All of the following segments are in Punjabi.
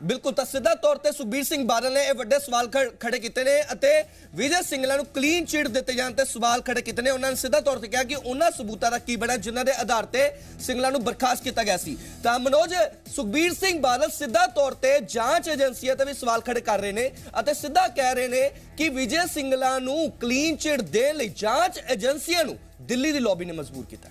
ਬਿਲਕੁਲ, ਤਾਂ ਸਿੱਧਾ ਤੌਰ ਤੇ ਸੁਖਬੀਰ ਸਿੰਘ ਬਾਦਲ ਨੇ ਇਹ ਵੱਡੇ ਸਵਾਲ ਖੜੇ ਕੀਤੇ ਨੇ ਅਤੇ ਵਿਜੇ ਸਿੰਗਲਾ ਨੂੰ ਕਲੀਨ ਚਿਟ ਦਿੱਤੇ ਜਾਣ ਤੇ ਸਵਾਲ ਖੜੇ ਕੀਤੇ ਨੇ। ਉਹਨਾਂ ਨੇ ਸਿੱਧਾ ਤੌਰ ਤੇ ਕਿਹਾ ਕਿ ਉਹਨਾਂ ਸਬੂਤਾਂ ਦਾ ਕੀ ਬਣਿਆ ਜਿਨ੍ਹਾਂ ਦੇ ਆਧਾਰ ਤੇ ਸਿੰਗਲਾ ਨੂੰ ਬਰਖਾਸਤ ਕੀਤਾ ਗਿਆ ਸੀ। ਤਾਂ ਮਨੋਜ, ਸੁਖਬੀਰ ਸਿੰਘ ਬਾਦਲ ਸਿੱਧਾ ਤੌਰ ਤੇ ਜਾਂਚ ਏਜੰਸੀਆਂ ਤੇ ਵੀ ਸਵਾਲ ਖੜੇ ਕਰ ਰਹੇ ਨੇ ਅਤੇ ਸਿੱਧਾ ਕਹਿ ਰਹੇ ਨੇ ਕਿ ਵਿਜੇ ਸਿੰਗਲਾ ਨੂੰ ਕਲੀਨ ਚਿਟ ਦੇਣ ਲਈ ਜਾਂਚ ਏਜੰਸੀਆਂ ਨੂੰ ਦਿੱਲੀ ਦੀ ਲੌਬੀ ਨੇ ਮਜਬੂਰ ਕੀਤਾ।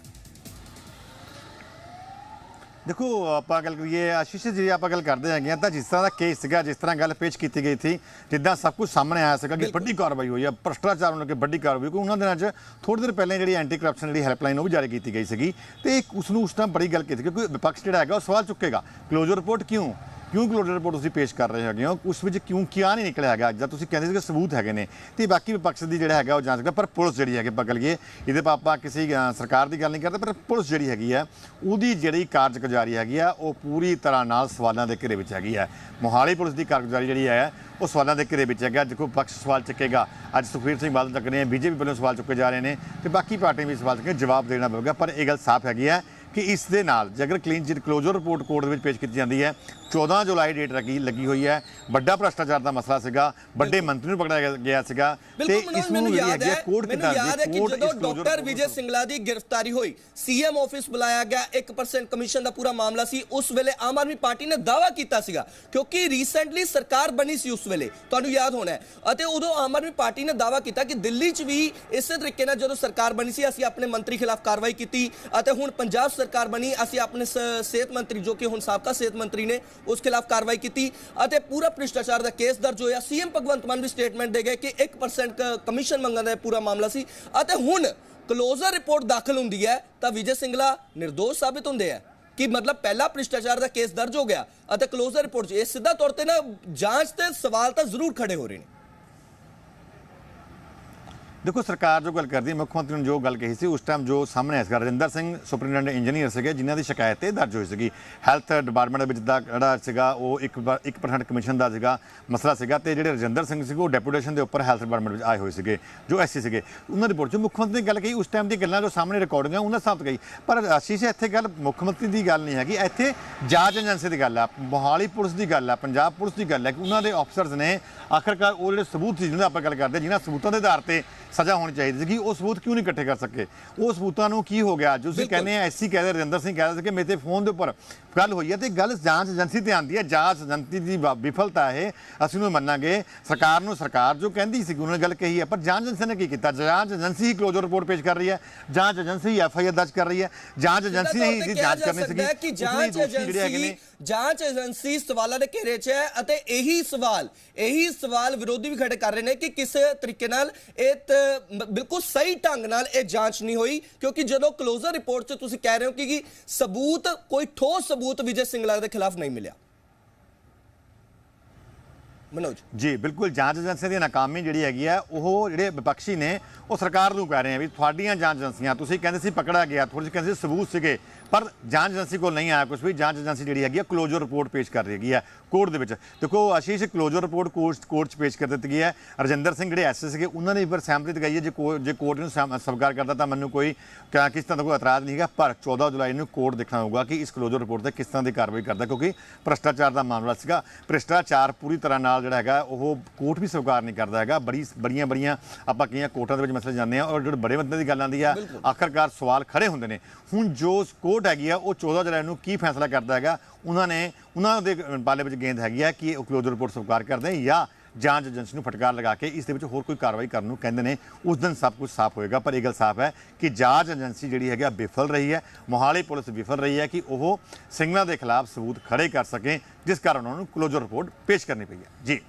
ਦੇਖੋ ਆਪਾਂ ਗੱਲ ਕਰੀਏ ਆਸ਼ੀਸ਼ ਜੀ ਆਪਾਂ ਗੱਲ ਕਰਦੇ ਹੈਗੇ ਆ ਤਾਂ ਜਿਸ ਤਰ੍ਹਾਂ ਦਾ ਕੇਸ ਸੀਗਾ ਜਿਸ ਤਰ੍ਹਾਂ ਗੱਲ ਪੇਸ਼ ਕੀਤੀ ਗਈ ਸੀ ਜਿੱਦਾਂ ਸਭ ਕੁਝ ਸਾਹਮਣੇ ਆਇਆ ਸੀਗਾ ਕਿ ਵੱਡੀ ਕਾਰਵਾਈ ਹੋਈ ਹੈ ਭ੍ਰਸ਼ਟਾਚਾਰ ਨੂੰ ਲੈ ਕੇ ਵੱਡੀ ਕਾਰਵਾਈ ਕੋਈ ਉਹਨਾਂ ਦਿਨਾਂ 'ਚ ਥੋੜੀ ਦੇਰ ਪਹਿਲਾਂ ਜਿਹੜੀ ਐਂਟੀ ਕਰਪਸ਼ਨ ਜਿਹੜੀ ਹੈਲਪਲਾਈਨ ਉਹ ਵੀ ਜਾਰੀ ਕੀਤੀ ਗਈ ਸੀਗੀ। ਤੇ ਉਸ ਨੂੰ ਉਸ ਟਾਈਮ ਬੜੀ ਗੱਲ ਕੀਤੀ ਕਿਉਂਕਿ ਵਿਪਕਸ਼ ਜਿਹੜਾ ਹੈਗਾ ਉਹ ਸਵਾਲ ਚੁੱਕੇਗਾ ਕਲੋਜ਼ਰ ਰਿਪੋਰਟ ਕਿਉਂ? ਕਿਉਂ ਕਲੋਜ਼ਰ ਰਿਪੋਰਟ ਤੁਸੀਂ ਪੇਸ਼ ਕਰ ਰਹੇ ਹੈਗੇ ਹੋ? ਉਸ ਵਿੱਚ ਕਿਉਂ ਕਿਆ ਨਹੀਂ ਨਿਕਲਿਆ ਹੈਗਾ? ਜਦ ਤੁਸੀਂ ਕਹਿੰਦੇ ਸੀ ਕਿ ਸਬੂਤ ਹੈਗੇ ਨੇ। ਤੇ ਬਾਕੀ ਵਿਪਕਸ਼ ਦੀ ਜਿਹੜਾ ਹੈਗਾ ਉਹ ਜਾਂਚ ਕਰ ਪਰ ਪੁਲਿਸ ਜਿਹੜੀ ਹੈਗੀ, ਪਕੜ ਗਈ ਇਹਦੇ ਪਾ ਆਪਾਂ ਕਿਸੇ ਸਰਕਾਰ ਦੀ ਗੱਲ ਨਹੀਂ ਕਰਦੇ, ਪਰ ਪੁਲਿਸ ਜਿਹੜੀ ਹੈਗੀ ਆ, ਉਹਦੀ ਜਿਹੜੀ ਕਾਰਜਗੁਜ਼ਾਰੀ ਹੈਗੀ ਆ, ਉਹ ਪੂਰੀ ਤਰ੍ਹਾਂ ਨਾਲ ਸਵਾਲਾਂ ਦੇ ਘੇਰੇ ਵਿੱਚ ਹੈਗੀ ਆ। ਮੋਹਾਲੀ ਪੁਲਿਸ ਦੀ ਕਾਰਗੁਜ਼ਾਰੀ ਜਿਹੜੀ ਹੈ, ਉਹ ਸਵਾਲਾਂ ਦੇ ਘੇਰੇ ਵਿੱਚ ਹੈਗਾ। ਦੇਖੋ ਪਕਸ਼ ਸਵਾਲ ਚੱਕੇਗਾ। ਅੱਜ ਸੁਖਬੀਰ ਸਿੰਘ ਬਾਦਲ ਚੱਕ ਰਹੇ ਆ ਬੀਜੇਪੀ ਵੱਲੋਂ ਸਵਾਲ ਚੁੱਕੇ ਜਾ ਰਹੇ ਨੇ। ਤੇ ਬਾਕੀ ਪਾਰਟੀਆਂ ਵੀ ਸਵਾਲ ਚੁੱਕੇ ਜਵਾਬ ਦੇਣਾ ਪਵੇਗਾ, ਪਰ ਇਹ ਗੱਲ ਸਾਫ਼ ਹੈਗੀ ਹੈ ਕਿ ਇਸ ਦੇ ਨਾਲ ਜੇਕਰ clean chit closure report court ਦੇ ਵਿੱਚ ਪੇਸ਼ ਕੀਤੀ ਜਾਂਦੀ ਹੈ 14 ਜੁਲਾਈ ਡੇਟ ਲੱਗੀ ਲੱਗੀ ਹੋਈ ਹੈ। ਵੱਡਾ ਭ੍ਰਸ਼ਟਾਚਾਰ ਦਾ ਮਸਲਾ ਸੀਗਾ ਵੱਡੇ ਮੰਤਰੀ ਨੂੰ ਪਕੜਿਆ ਗਿਆ- ਸੀਗਾ ਬਿਲਕੁਲ ਮਨੋਜ ਮੈਨੂੰ ਜਿਹੜੀ ਹੈਗੀ ਕੋਰਟ ਕਿੱਦਾਂ ਯਾਦ ਹੈ ਕਿ ਕੋਰਟ ਜਦੋਂ ਇਸ ਡਾਕਟਰ ਵਿਜੇ ਨੂੰ- ਸਿੰਗਲਾ ਦੀ ਗ੍ਰਿਫਤਾਰੀ ਹੋਈ ਸੀਐਮ ਆਫਿਸ ਬੁਲਾਇਆ ਗਿਆ 1% ਕਮਿਸ਼ਨ ਦਾ ਪੂਰਾ ਮਾਮਲਾ ਸੀ। ਉਸ ਵੇਲੇ ਆਮ ਆਦਮੀ ਪਾਰਟੀ ਨੇ ਦਾਅਵਾ ਕੀਤਾ ਸੀਗਾ ਕਿਉਂਕਿ ਰੀਸੈਂਟਲੀ ਸਰਕਾਰ ਬਣੀ ਸੀ ਉਸ ਵੇਲੇ ਤੁਹਾਨੂੰ ਯਾਦ ਹੋਣਾ ਹੈ। ਅਤੇ ਉਦੋਂ ਆਮ ਆਦਮੀ ਪਾਰਟੀ ਨੇ ਦਾਅਵਾ ਕੀਤਾ ਕਿ ਦਿੱਲੀ 'ਚ ਵੀ ਇਸੇ ਤਰੀਕੇ ਨਾਲ ਜਦੋਂ ਸਰਕਾਰ ਬਣੀ ਸੀ ਅਸੀਂ ਆਪਣੇ ਮੰਤਰੀ ਖਿਲਾਫ ਕਾਰਵਾਈ ਕੀਤੀ ਅਤੇ ਹੁਣ ਪੰਜਾਬ ਸਰਕਾਰ ਬਣੀ, ਅਸੀਂ ਆਪਣੇ ਸਿਹਤ ਮੰਤਰੀ ਜੋ ਕਿ ਹੁਣ ਸਾਬਕਾ ਸਿਹਤ ਮੰਤਰੀ ਨੇ, ਉਸ ਖਿਲਾਫ ਕਾਰਵਾਈ ਕੀਤੀ ਅਤੇ ਪੂਰਾ ਭ੍ਰਿਸ਼ਟਾਚਾਰ ਦਾ ਕੇਸ ਦਰਜ ਹੋਇਆ। ਸੀਐਮ ਭਗਵੰਤ ਮਾਨ ਵੀ ਸਟੇਟਮੈਂਟ ਦੇ ਗਏ ਕਿ 1% ਕਮਿਸ਼ਨ ਮੰਗਣ ਦਾ ਇਹ ਪੂਰਾ ਮਾਮਲਾ ਸੀ ਅਤੇ ਹੁਣ ਕਲੋਜ਼ਰ ਰਿਪੋਰਟ ਦਾਖਲ ਹੁੰਦੀ ਹੈ ਤਾਂ ਵਿਜੇ ਸਿੰਗਲਾ નિર્ਦੋਸ਼ ਸਾਬਿਤ ਹੁੰਦੇ ਆ ਕਿ ਮਤਲਬ ਪਹਿਲਾ ਭ੍ਰਿਸ਼ਟਾਚਾਰ ਦਾ ਕੇਸ ਦਰਜ ਹੋ ਗਿਆ ਅਤੇ ਕਲੋਜ਼ਰ ਰਿਪੋਰਟ 'ਚ ਇਹ ਸਿੱਧਾ ਤੌਰ ਤੇ ਨਾ ਜਾਂਚ ਤੇ ਸਵਾਲ ਤਾਂ ਜ਼ਰੂਰ ਖੜੇ ਹੋ ਰਹੇ ਨੇ। ਦੇਖੋ, ਸਰਕਾਰ ਜੋ ਗੱਲ ਕਰਦੀ ਮੁੱਖ ਮੰਤਰੀ ਨੇ ਜੋ ਗੱਲ ਕਹੀ ਸੀ, ਉਸ ਟਾਈਮ ਜੋ ਸਾਹਮਣੇ ਆਇਆ ਸੀ ਰਜਿੰਦਰ ਸਿੰਘ ਸੁਪਰਡੈਂਟ ਇੰਜੀਨੀਅਰ ਸੀਗੇ, ਜਿਨ੍ਹਾਂ ਦੀ ਸ਼ਿਕਾਇਤ ਤੇ ਦਰਜ ਹੋਈ ਸੀਗੀ। ਹੈਲਥ ਡਿਪਾਰਟਮੈਂਟ ਦੇ ਵਿੱਚ ਦਾ ਜਿਹੜਾ ਸੀਗਾ, ਉਹ 1 1% ਕਮਿਸ਼ਨ ਦਾ ਸੀਗਾ ਮਸਲਾ ਸੀਗਾ ਤੇ ਜਿਹੜੇ ਰਜਿੰਦਰ ਸਿੰਘ ਸੀਗੇ, ਉਹ ਡੈਪੂਟੇਸ਼ਨ ਦੇ ਉੱਪਰ ਹੈਲਥ ਡਿਪਾਰਟਮੈਂਟ ਵਿੱਚ ਆਏ ਹੋਏ ਸੀਗੇ, ਜੋ ਐਸਸੀ ਸੀਗੇ। ਉਹਨਾਂ ਰਿਪੋਰਟ 'ਚ ਮੁੱਖ ਮੰਤਰੀ ਨੇ ਗੱਲ ਕਹੀ, ਉਸ ਟਾਈਮ ਦੀ ਗੱਲਾਂ ਜੋ ਸਾਹਮਣੇ ਰਿਕਾਰਡਿੰਗਾਂ ਉਹਨਾਂ ਸਾਬਤ ਗਈ ਪਰ ਆਸ਼ੀਸ਼ ਇੱਥੇ ਗੱਲ ਮੁੱਖ ਮੰਤਰੀ ਦੀ ਗੱਲ ਨਹੀਂ ਹੈਗੀ, ਇੱਥੇ ਜਾਂਚ ਏਜੰਸੀ ਦੀ ਗੱਲ ਆ, ਮੋਹਾਲੀ ਪੁਲਿਸ ਦੀ ਗੱਲ ਆ, ਪੰਜਾਬ ਪੁਲਿਸ ਦੀ ਗੱਲ ਹੈ ਕਿ ਉਹਨਾਂ ਦੇ ਅਫਸਰਸ ਨੇ ਆਖਰਕਾਰ ਉਹ ਜਿਹੜੇ ਸਬੂਤ ਸੀ, ਜਿਹਨਾਂ ਦੀ ਆਪਾਂ ਗੱਲ ਕਰਦੇ ਜਿਨ੍ਹਾਂ ਸਬੂਤਾਂ ਦੇ ਆਧਾਰ ਤੇ ਸਜ਼ਾ ਹੋਣੀ ਚਾਹੀਦੀ ਸੀਗੀ ਉਹ ਸਬੂਤ ਕਿਉਂ ਨਹੀਂ ਇਕੱਠੇ ਕਰ ਸਕੇ ਉਹ ਸਬੂਤਾਂ ਨੂੰ ਕੀ ਹੋ ਗਿਆ ਜੋ ਤੁਸੀਂ। ਕਹਿੰਦੇ ਆ ਐਸੀ ਕਹਿੰਦੇ ਰਜਿੰਦਰ ਸਿੰਘ ਕਹਿੰਦੇ ਸੀ ਕਿ ਮੇਰੇ ਤੇ ਫੋਨ ਦੇ ਉੱਪਰ ਗੱਲ ਹੋਈ ਹੈ ਤੇ ਗੱਲ ਜਾਂਚ ਏਜੰਸੀ ਤੇ ਆਂਦੀ ਹੈ। ਜਾਂਚ ਏਜੰਸੀ ਦੀ ਵਿਫਲਤਾ ਹੈ ਅਸੀਂ ਨੂੰ ਮੰਨਾਂਗੇ। ਸਰਕਾਰ ਨੂੰ ਸਰਕਾਰ ਜੋ ਕਹਿੰਦੀ ਸੀ ਉਹਨਾਂ ਨੇ ਗੱਲ ਕਹੀ ਹੈ। ਪਰ ਜਾਂਚ ਏਜੰਸੀ ਨੇ ਕੀ ਕੀਤਾ? ਜਾਂਚ ਏਜੰਸੀ ਹੀ ਕਲੋਜ਼ਰ ਰਿਪੋਰਟ ਪੇਸ਼ ਕਰ ਰਹੀ ਹੈ। ਜਾਂਚ ਏਜੰਸੀ ਐਫ ਆਈ ਆਰ ਦਰਜ ਕਰ ਰਹੀ ਹੈ। ਜਾਂਚ ਏਜੰਸੀ ਨੇ ਹੀ ਇਹਦੀ ਜਾਂਚ ਕਰਨੀ ਹੈ ਕਿ ਜਾਂਚ ਏਜੰਸੀ ਜਾਂਚ ਏਜੰਸੀ ਸਵਾਲਾਂ ਦੇ ਘੇਰੇ 'ਚ ਹੈ ਅਤੇ ਇਹੀ ਸਵਾਲ ਇਹੀ ਸਵਾਲ ਵਿਰੋਧੀ ਵੀ ਖੜੇ ਕਰ ਰਹੇ ਨੇ ਕਿ ਕਿਸੇ ਤਰੀਕੇ ਨਾਲ ਇਹ ਬਿਲਕੁਲ ਸਹੀ ਢੰਗ ਨਾਲ ਇਹ ਜਾਂਚ ਨਹੀਂ ਹੋਈ। ਕਿਉਂਕਿ ਜਦੋਂ ਕਲੋਜ਼ਰ ਰਿਪੋਰਟ 'ਚ ਤੁਸੀਂ ਕਹਿ ਰਹੇ ਹੋ ਕਿ ਕਿ ਸਬੂਤ ਕੋਈ ਠੋਸ ਸਬੂਤ ਵਿਜੇ ਸਿੰਗਲਾ ਦੇ ਖਿਲਾਫ ਨਹੀਂ ਮਿਲਿਆ। ਮਨੋਜ? ਜੀ, ਬਿਲਕੁਲ, ਜਾਂਚ ਏਜੰਸੀਆਂ ਦੀ ਨਾਕਾਮੀ ਜਿਹੜੀ ਹੈਗੀ ਆ, ਉਹ ਜਿਹੜੇ ਵਿਪਕਸ਼ੀ ਨੇ, ਉਹ ਸਰਕਾਰ ਨੂੰ ਕਹਿ ਰਹੇ ਆ ਵੀ ਤੁਹਾਡੀਆਂ ਜਾਂਚ ਏਜੰਸੀਆਂ, ਤੁਸੀਂ ਕਹਿੰਦੇ ਸੀ ਪਕੜਿਆ ਗਿਆ ਥੋੜੀ ਕਹਿੰਦੇ ਸੀ ਸਬੂਤ ਸੀਗੇ, ਪਰ ਜਾਂਚ ਏਜੰਸੀ ਕੋਲ ਨਹੀਂ ਆਇਆ ਕੁਝ ਵੀ, ਜਾਂਚ ਏਜੰਸੀ ਜਿਹੜੀ ਹੈਗੀ ਆ ਕਲੋਜ਼ਰ ਰਿਪੋਰਟ ਪੇਸ਼ ਕਰ ਰਹੀ ਹੈਗੀ ਆ, ਕੋਰਟ ਦੇ ਵਿੱਚ। ਦੇਖੋ, Ashish closure report court court 'ਚ ਪੇਸ਼ ਕਰ ਦਿੱਤੀ ਗਈ ਹੈ। ਰਜਿੰਦਰ ਸਿੰਘ ਜਿਹੜੇ ਐਸਐਸ ਸੀਗੇ, ਉਹਨਾਂ ਨੇ ਪਰ ਸਹਿਮਤੀ ਦਿਖਾਈ ਹੈ, ਜੇ ਕੋ- ਜੇ ਕੋਰਟ ਨੂੰ ਸਵੀਕਾਰ ਕਰਦਾ ਤਾਂ ਮੈਨੂੰ ਕੋਈ ਕਿਸ ਤਰ੍ਹਾਂ ਦਾ ਕੋਈ ਇਤਰਾਜ਼ ਨਹੀਂ ਹੈਗਾ, ਪਰ 14 ਜੁਲਾਈ ਨੂੰ ਕੋਰਟ ਦੇਖਣਾ ਹੋਊਗਾ ਕਿ ਇਸ ਕਲੋਜ਼ਰ ਰਿਪੋਰਟ ਤੇ ਕਿਸ ਤਰ੍ਹਾਂ ਦੀ ਕਾਰਵਾਈ ਕਰਦਾ, ਕਿਉਂਕਿ ਭ੍ਰਿਸ਼ਟਾਚਾਰ ਦਾ ਮਾਮਲਾ ਸੀਗਾ। ਭ੍ਰਿਸ਼ਟਾਚਾਰ ਪੂਰੀ ਤਰ੍ਹਾਂ ਨਾਲ ਜਿਹੜਾ ਹੈਗਾ ਉਹ ਕੋਰਟ ਵੀ ਸਵੀਕਾਰ ਨਹੀਂ ਕਰਦਾ ਹੈਗਾ। ਬੜੀ ਬੜੀਆਂ ਬੜੀਆਂ ਆਪਾਂ ਕਈਆਂ ਕੋਰਟਾਂ ਦੇ ਵਿੱਚ ਮਸਲੇ ਜਾਂਦੇ ਆ ਔਰ ਜਿਹੜੇ ਬੜੇ ਬੰਦੇ ਦੀ ਗੱਲ ਆਉਂਦੀ ਆ ਆਖਰਕਾਰ ਸਵਾਲ ਖੜੇ ਹੁੰਦੇ ਨੇ। ਹੁਣ ਜੋ ਕੋਰਟ ਹੈਗੀ ਆ ਉਹ 14 ਜੁਲਾਈ ਨੂੰ ਕੀ ਫੈਸਲਾ ਕਰਦਾ ਹੈਗਾ ਉਹਨਾਂ ਨੇ ਉਹਨਾਂ ਦੇ ਬਾਲੇ ਵਿੱਚ ਗੇਂਦ ਹੈਗੀ ਆ ਕਿ ਉਹ ਕਲੋਜ਼ਰ ਰਿਪੋਰਟ ਸਵੀਕਾਰ ਕਰਦੇ ਜਾਂ ਜਾਂਚ ਏਜੰਸੀ ਨੂੰ ਫਟਕਾਰ ਲਗਾ ਕੇ ਇਸ ਦੇ ਵਿੱਚ ਹੋਰ ਕੋਈ ਕਾਰਵਾਈ ਕਰਨ ਨੂੰ ਕਹਿੰਦੇ ਨੇ। ਉਸ ਦਿਨ ਸਭ ਕੁਝ ਸਾਫ਼ ਹੋਏਗਾ, ਪਰ ਇਹ ਗੱਲ ਸਾਫ਼ ਹੈ ਕਿ ਜਾਂਚ ਏਜੰਸੀ ਜਿਹੜੀ ਹੈਗੀ ਆ ਵਿਫਲ ਰਹੀ ਹੈ। ਮੋਹਾਲੀ ਪੁਲਿਸ ਵਿਫਲ ਰਹੀ ਹੈ ਕਿ ਉਹ ਸਿੰਘਾਂ ਦੇ ਖਿਲਾਫ ਸਬੂਤ ਖੜੇ ਕਰ ਸਕੇ, ਜਿਸ ਕਾਰਨ ਉਹਨਾਂ ਨੂੰ ਕਲੋਜ਼ਰ ਰਿਪੋਰਟ ਪੇਸ਼ ਕਰਨੀ ਪਈ ਹੈ। ਜੀ।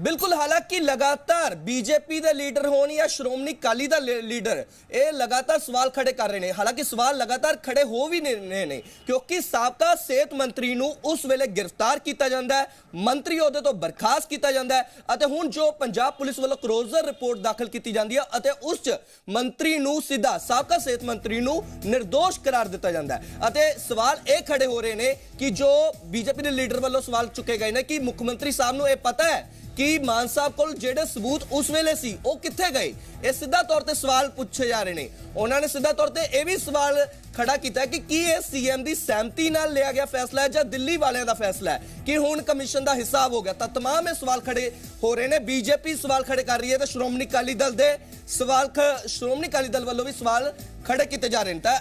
ਬਿਲਕੁਲ, ਹਾਲਾਂਕਿ ਲਗਾਤਾਰ ਬੀਜੇਪੀ ਦੇ ਲੀਡਰ ਹੋਣ ਜਾਂ ਸ਼੍ਰੋਮਣੀ ਅਕਾਲੀ ਦਾ ਲੀਡਰ, ਇਹ ਲਗਾਤਾਰ ਸਵਾਲ ਖੜੇ ਕਰ ਰਹੇ ਨੇ। ਹਾਲਾਂਕਿ ਸਵਾਲ ਲਗਾਤਾਰ ਖੜੇ ਹੋ ਵੀ ਨੇ, ਨੇ- ਕਿਉਂਕਿ ਸਾਬਕਾ ਸਿਹਤ ਮੰਤਰੀ ਨੂੰ ਉਸ ਵੇਲੇ ਗ੍ਰਿਫਤਾਰ ਕੀਤਾ ਜਾਂਦਾ ਹੈ, ਮੰਤਰੀ ਅਹੁਦੇ ਤੋਂ ਬਰਖਾਸਤ ਕੀਤਾ ਜਾਂਦਾ ਹੈ ਅਤੇ ਹੁਣ ਜੋ ਪੰਜਾਬ ਪੁਲਿਸ ਵੱਲੋਂ ਕਲੋਜ਼ਰ ਰਿਪੋਰਟ ਦਾਖਲ ਕੀਤੀ ਜਾਂਦੀ ਹੈ ਅਤੇ ਉਸ 'ਚ ਮੰਤਰੀ ਨੂੰ ਸਿੱਧਾ ਸਾਬਕਾ ਸਿਹਤ ਮੰਤਰੀ ਨੂੰ નિર્ਦੋਸ਼ ਕਰਾਰ ਦਿੱਤਾ ਜਾਂਦਾ ਹੈ। ਅਤੇ ਸਵਾਲ ਇਹ ਖੜੇ ਹੋ ਰਹੇ ਨੇ ਕਿ ਜੋ ਬੀਜੇਪੀ ਦੇ ਲੀਡਰ ਵੱਲੋਂ ਸਵਾਲ ਚੁੱਕੇ ਗਏ ਨੇ ਕਿ ਮੁੱਖ ਮੰਤਰੀ ਸਾਹਿਬ ਨੂੰ ਇਹ ਪਤਾ ਹੈ ਕਿ ਮਾਨ ਸਾਹਿਬ ਕੋਲ ਜਿਹੜੇ ਸਬੂਤ ਉਸ ਵੇਲੇ ਸੀ ਉਹ ਕਿੱਥੇ ਗਏ ਇਹ ਸਿੱਧਾ ਤੌਰ ਤੇ ਸਵਾਲ ਪੁੱਛੇ ਜਾ ਰਹੇ ਨੇ ਉਹਨਾਂ ਨੇ ਸਿੱਧਾ ਤੌਰ ਤੇ ਇਹ ਵੀ ਸਵਾਲ ਖੜਾ ਕੀਤਾ ਕਿ ਕੀ ਇਹ ਸੀਐਮ ਦੀ ਸਹਿਮਤੀ ਨਾਲ ਲਿਆ ਗਿਆ ਫੈਸਲਾ ਹੈ ਜਾਂ ਦਿੱਲੀ ਵਾਲਿਆਂ ਦਾ ਫੈਸਲਾ ਹੈ ਕਿ ਹੁਣ ਕਮਿਸ਼ਨ ਦਾ ਹਿਸਾਬ ਹੋ ਗਿਆ ਤਾਂ तमाम ਇਹ ਸਵਾਲ ਖੜੇ ਹੋ ਰਹੇ ਨੇ ਬੀਜੇਪੀ ਸਵਾਲ ਖੜੇ ਕਰ ਰਹੀ ਹੈ ਤੇ ਸ਼੍ਰੋਮਣੀ ਅਕਾਲੀ ਦਲ ਦੇ ਸਵਾਲ ਖ- ਸ਼੍ਰੋਮਣੀ ਅਕਾਲੀ ਦਲ ਵੱਲੋਂ ਵੀ ਸਵਾਲ ਖੜੇ ਕੀਤੇ ਜਾ ਰਹੇ ਨੇ ਤਾਂ